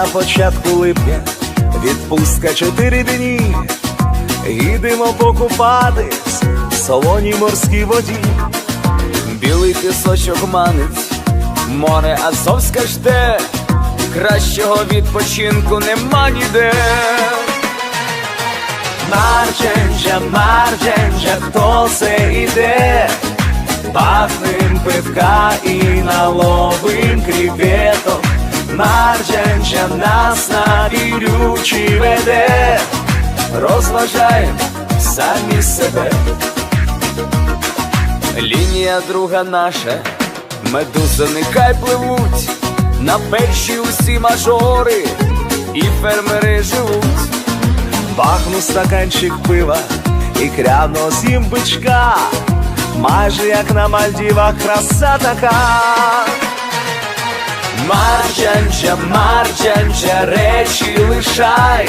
на початку липня, відпустка чотири дні, їдемо покупатись в солоній морській воді, білий пісочок манить, море Азовське жде, кращого відпочинку нема ніде. Мардженджа, Мардженджа, хто це іде? Пахнем пивка і наловим кріветок Мардженджа нас на вірючі веде Розважаєм самі себе Лінія друга наша, медузи нехай пливуть, на печі усі мажори і фермери живуть. Бахну стаканчик пива і кряно з'їм бичка, майже як на Мальдівах краса така. Марджанджа, марджанджа, речі лишай,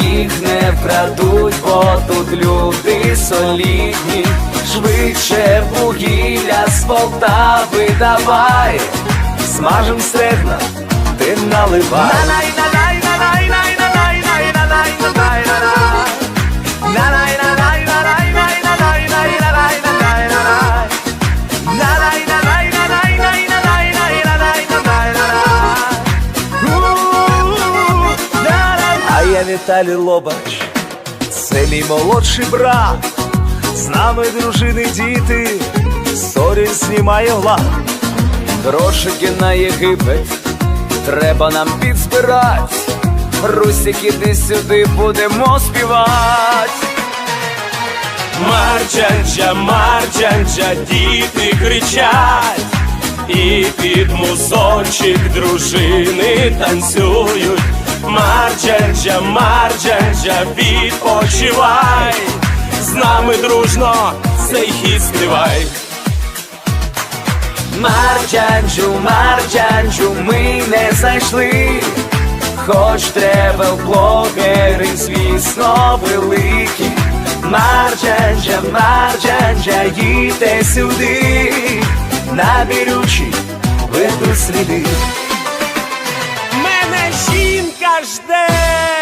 їх не вкрадуть, бо тут люди солідні, швидше вугілля з Полтави давай, смажем стегна, ти наливай. А Віталій Лобач, це мій молодший брат, з нами дружини діти, сорі знімає глад, грошики на Єгипет, треба нам підзбирать, Русик, іди сюди, будемо співати. Марджанджа, марджанджа, діти кричать, і під музончик дружини танцюють. Марджанджа, марджанджа, відпочивай, з нами дружно цей хіт співай. Марджанджу, марджанджу, ми не знайшли, хоч тревел блогери, звісно, великі. Марджанджа, марджанджа, їдьте сюди, на бірючі ведуть сліди. às dez.